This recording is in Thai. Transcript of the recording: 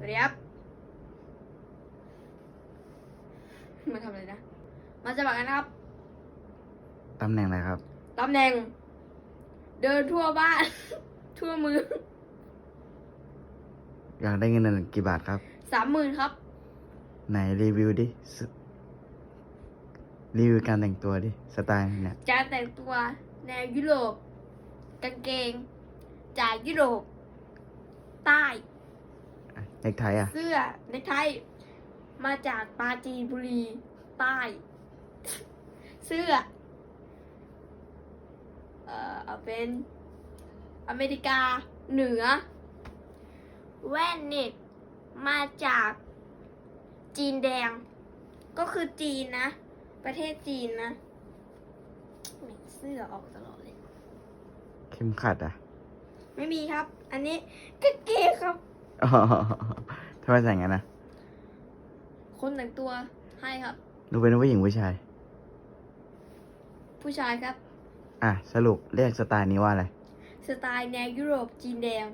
สวัสดีครับมาทำอะไรนะ มาจะบอกกันนะครับ ตำแหน่งอะไรครับ ตำแหน่ง เดินทั่วบ้าน ทั่วเมืองอยากได้เงินเดือนกี่บาทครับ สามหมื่นครับ ไหนรีวิวดิสรีวิวการแต่งตัวดิ สไตล์เนี่ยการแต่งตัวแนวยุโรปกางเกง จากยุโรป ใต้ เน็กไทอะ เสื้อในกไทยมาจากปราจีนบุรีใต้ เสื้อ เอ่อเอาเป็น อเมริกาเหนือ แว่นเน็ตมาจาก จีนแดง ก็คือจีนนะ ประเทศจีนนะเหม็นเสื้อออกตลอดเลย เข็มขัดอะ ไม่มีครับ อันนี้กางเกงครับ อ๋อทำไมใส่งั้นนะคนแต่งตัวให้ครับ ดูเป็นผู้หญิงผู้ชาย ผู้ชายครับ อะ สรุปเรียกสไตล์นี้ว่าอะไร สไตล์แนวยุโรปจีนแดง